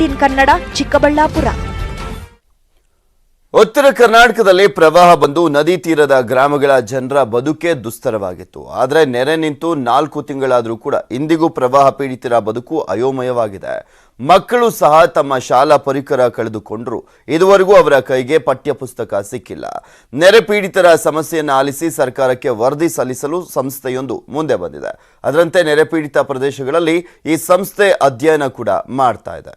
Eighteen Kannada, Chikkaballapur. ಉತ್ತರ ಕರ್ನಾಟಕದಲ್ಲಿ ಪ್ರವಾಹ ಬಂದು ನದಿ ತೀರದ ಗ್ರಾಮಗಳ ಜನರ ಬದುಕೇ ದುಸ್ತರವಾಗಿತ್ತು. ಆದರೆ ನೆರೆ ನಿಂತು ನಾಲ್ಕು ತಿಂಗಳಾದರೂ ಕೂಡ ಇಂದಿಗೂ ಪ್ರವಾಹ ಪೀಡಿತರ ಬದುಕು ಅಯೋಮಯವಾಗಿದೆ. ಮಕ್ಕಳು ಸಹ ತಮ್ಮ ಶಾಲಾ ಪರಿಕರ ಕಳೆದುಕೊಂಡರು. ಇದುವರೆಗೂ ಅವರ ಕೈಗೆ ಪಠ್ಯಪುಸ್ತಕ ಸಿಕ್ಕಿಲ್ಲ. ನೆರೆ ಪೀಡಿತರ ಸಮಸ್ಯೆಯನ್ನು ಆಲಿಸಿ ಸರ್ಕಾರಕ್ಕೆ ವರದಿ ಸಲ್ಲಿಸಲು ಸಂಸ್ಥೆಯೊಂದು ಮುಂದೆ ಬಂದಿದೆ. ಅದರಂತೆ ನೆರೆ ಪೀಡಿತ ಪ್ರದೇಶಗಳಲ್ಲಿ ಈ ಸಂಸ್ಥೆ ಅಧ್ಯಯನ ಕೂಡ ಮಾಡ್ತಾ ಇದೆ.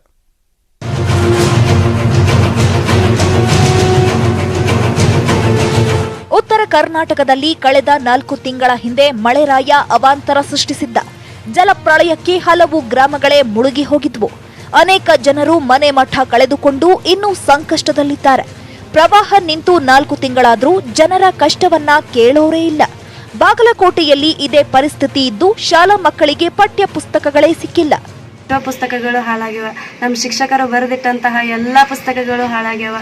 ಕರ್ನಾಟಕದಲ್ಲಿ ಕಳೆದ ನಾಲ್ಕು ತಿಂಗಳ ಹಿಂದೆ ಮಳೆರಾಯ ಅವಾಂತರ ಸೃಷ್ಟಿಸಿದ್ದ. ಜಲಪ್ರಳಯಕ್ಕೆ ಹಲವು ಗ್ರಾಮಗಳೇ ಮುಳುಗಿ ಹೋಗಿದ್ವು. ಅನೇಕ ಜನರು ಮನೆ ಮಠ ಕಳೆದುಕೊಂಡು ಇನ್ನೂ ಸಂಕಷ್ಟದಲ್ಲಿದ್ದಾರೆ. ಪ್ರವಾಹ ನಿಂತು ನಾಲ್ಕು ತಿಂಗಳಾದರೂ ಜನರ ಕಷ್ಟವನ್ನ ಕೇಳೋರೇ ಇಲ್ಲ. ಬಾಗಲಕೋಟೆಯಲ್ಲಿ ಇದೇ ಪರಿಸ್ಥಿತಿ ಇದ್ದು ಶಾಲಾ ಮಕ್ಕಳಿಗೆ ಪಠ್ಯ ಪುಸ್ತಕಗಳೇ ಸಿಕ್ಕಿಲ್ಲ. ಎಷ್ಟೋ ಪುಸ್ತಕಗಳು ಹಾಳಾಗ್ಯಾವ. ನಮ್ಮ ಶಿಕ್ಷಕರು ಬರೆದಿಟ್ಟಂತಹ ಎಲ್ಲ ಪುಸ್ತಕಗಳು ಹಾಳಾಗ್ಯಾವ.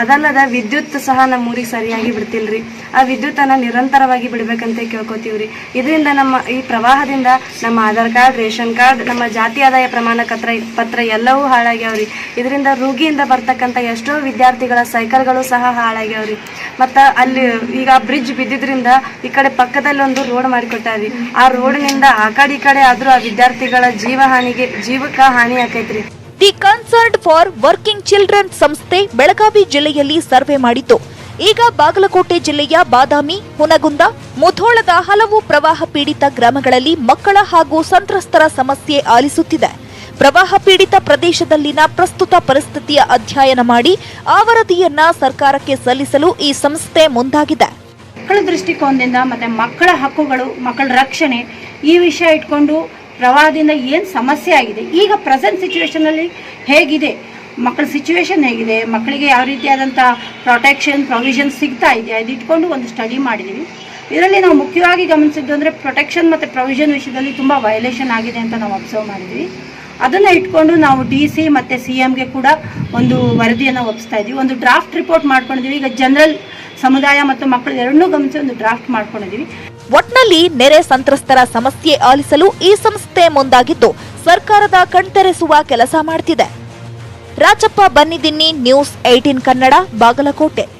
ಅದಲ್ಲದೆ ವಿದ್ಯುತ್ ಸಹ ನಮ್ಮ ಊರಿಗೆ ಸರಿಯಾಗಿ ಬಿಡ್ತಿಲ್ರಿ. ಆ ವಿದ್ಯುತ್ತನ್ನು ನಿರಂತರವಾಗಿ ಬಿಡ್ಬೇಕಂತ ಕೇಳ್ಕೊತೀವ್ರಿ. ಇದರಿಂದ ನಮ್ಮ ಈ ಪ್ರವಾಹದಿಂದ ನಮ್ಮ ಆಧಾರ್ ಕಾರ್ಡ್, ರೇಷನ್ ಕಾರ್ಡ್, ನಮ್ಮ ಜಾತಿ ಆದಾಯ ಪ್ರಮಾಣ ಪತ್ರ ಪತ್ರ ಎಲ್ಲವೂ ಹಾಳಾಗ್ಯಾವ್ರಿ. ಇದರಿಂದ ರೋಗಿಯಿಂದ ಬರ್ತಕ್ಕಂಥ ಎಷ್ಟೋ ವಿದ್ಯಾರ್ಥಿಗಳ ಸೈಕಲ್ಗಳು ಸಹ ಹಾಳಾಗ್ಯಾವ್ರಿ. ಮತ್ತು ಅಲ್ಲಿ ಈಗ ಬ್ರಿಡ್ಜ್ ಬಿದ್ದಿದ್ರಿಂದ ಈ ಕಡೆ ಪಕ್ಕದಲ್ಲಿ ಒಂದು ರೋಡ್ ಮಾಡಿಕೊಟ್ಟಾರಿ ಆ ರೋಡಿನಿಂದ ಆ ಕಡೆ ಈ ಕಡೆ ಆದ್ರೂ ಆ ವಿದ್ಯಾರ್ಥಿಗಳ ಜೀವ ಹಾನಿಗೆ ಜೀವಕ್ಕ ಹಾನಿ ಆಕೈತ್ರಿ. The concert for working children ಸಂಸ್ಥೆ ಬೆಳಗಾವಿ ಜಿಲ್ಲೆಯಲ್ಲಿ ಸರ್ವೆ ಮಾಡಿತ್ತು ಈಗ ಬಾಗಲಕೋಟೆ ಜಿಲ್ಲೆಯ ಬಾದಾಮಿ ಹುನಗುಂದ ಮುಧೋಳದ ಹಲವು ಪ್ರವಾಹ ಪೀಡಿತ ಗ್ರಾಮಗಳಲ್ಲಿ ಮಕ್ಕಳ ಹಾಗೂ ಸಂತ್ರಸ್ತರ ಸಮಸ್ಯೆ ಆಲಿಸುತ್ತಿದೆ. ಪ್ರವಾಹ ಪೀಡಿತ ಪ್ರದೇಶದಲ್ಲಿನ ಪ್ರಸ್ತುತ ಪರಿಸ್ಥಿತಿಯ ಅಧ್ಯಯನ ಮಾಡಿ ಆ ವರದಿಯನ್ನ ಸರ್ಕಾರಕ್ಕೆ ಸಲ್ಲಿಸಲು ಈ ಸಂಸ್ಥೆ ಮುಂದಾಗಿದೆ. ಮಕ್ಕಳ ದೃಷ್ಟಿಕೋನದಿಂದ ಮತ್ತೆ ಮಕ್ಕಳ ಹಕ್ಕುಗಳು ಮಕ್ಕಳ ರಕ್ಷಣೆ ಈ ವಿಷಯ ಇಟ್ಕೊಂಡು ಪ್ರವಾಹದಿಂದ ಏನು ಸಮಸ್ಯೆ ಆಗಿದೆ? ಈಗ ಪ್ರೆಸೆಂಟ್ ಸಿಚುವೇಶನಲ್ಲಿ ಹೇಗಿದೆ? ಮಕ್ಕಳ ಸಿಚುವೇಶನ್ ಹೇಗಿದೆ? ಮಕ್ಕಳಿಗೆ ಯಾವ ರೀತಿಯಾದಂಥ ಪ್ರೊಟೆಕ್ಷನ್ ಪ್ರೊವಿಷನ್ ಸಿಗ್ತಾ ಇದೆ? ಅದು ಇಟ್ಕೊಂಡು ಒಂದು ಸ್ಟಡಿ ಮಾಡಿದ್ದೀವಿ ಇದರಲ್ಲಿ ನಾವು ಮುಖ್ಯವಾಗಿ ಗಮನಿಸಿದ್ದು ಅಂದರೆ ಪ್ರೊಟೆಕ್ಷನ್ ಮತ್ತು ಪ್ರೊವಿಷನ್ ವಿಷಯದಲ್ಲಿ ತುಂಬ ವಯಲೇಷನ್ ಆಗಿದೆ ಅಂತ ನಾವು ಅಬ್ಸರ್ವ್ ಮಾಡಿದ್ವಿ. ಅದನ್ನು ಇಟ್ಕೊಂಡು ನಾವು ಡಿ ಸಿ ಮತ್ತು ಸಿ ಎಮ್ಗೆ ಕೂಡ ಒಂದು ವರದಿಯನ್ನು ಒಪ್ಪಿಸ್ತಾ ಇದ್ದೀವಿ ಒಂದು ಡ್ರಾಫ್ಟ್ ರಿಪೋರ್ಟ್ ಮಾಡ್ಕೊಂಡಿದ್ದೀವಿ ಈಗ ಜನರಲ್ ಸಮುದಾಯ ಮತ್ತು ಮಕ್ಕಳು ಎರಡನ್ನೂ ಗಮನಿಸಿ ಒಂದು ಡ್ರಾಫ್ಟ್ ಮಾಡ್ಕೊಂಡಿದ್ದೀವಿ ಒಟ್ನಲ್ಲಿ ನೆರೆ ಸಂತ್ರಸ್ತರ ಸಮಸ್ಯೆ ಆಲಿಸಲು ಈ ಸಂಸ್ಥೆ ಮುಂದಾಗಿದ್ದು, ಸರ್ಕಾರದ ಕಣ್ತೆರೆಸುವ ಕೆಲಸ ಮಾಡ್ತಿದೆ. Rajappa Bannidinni news eighteen Kannada, Bagalkot.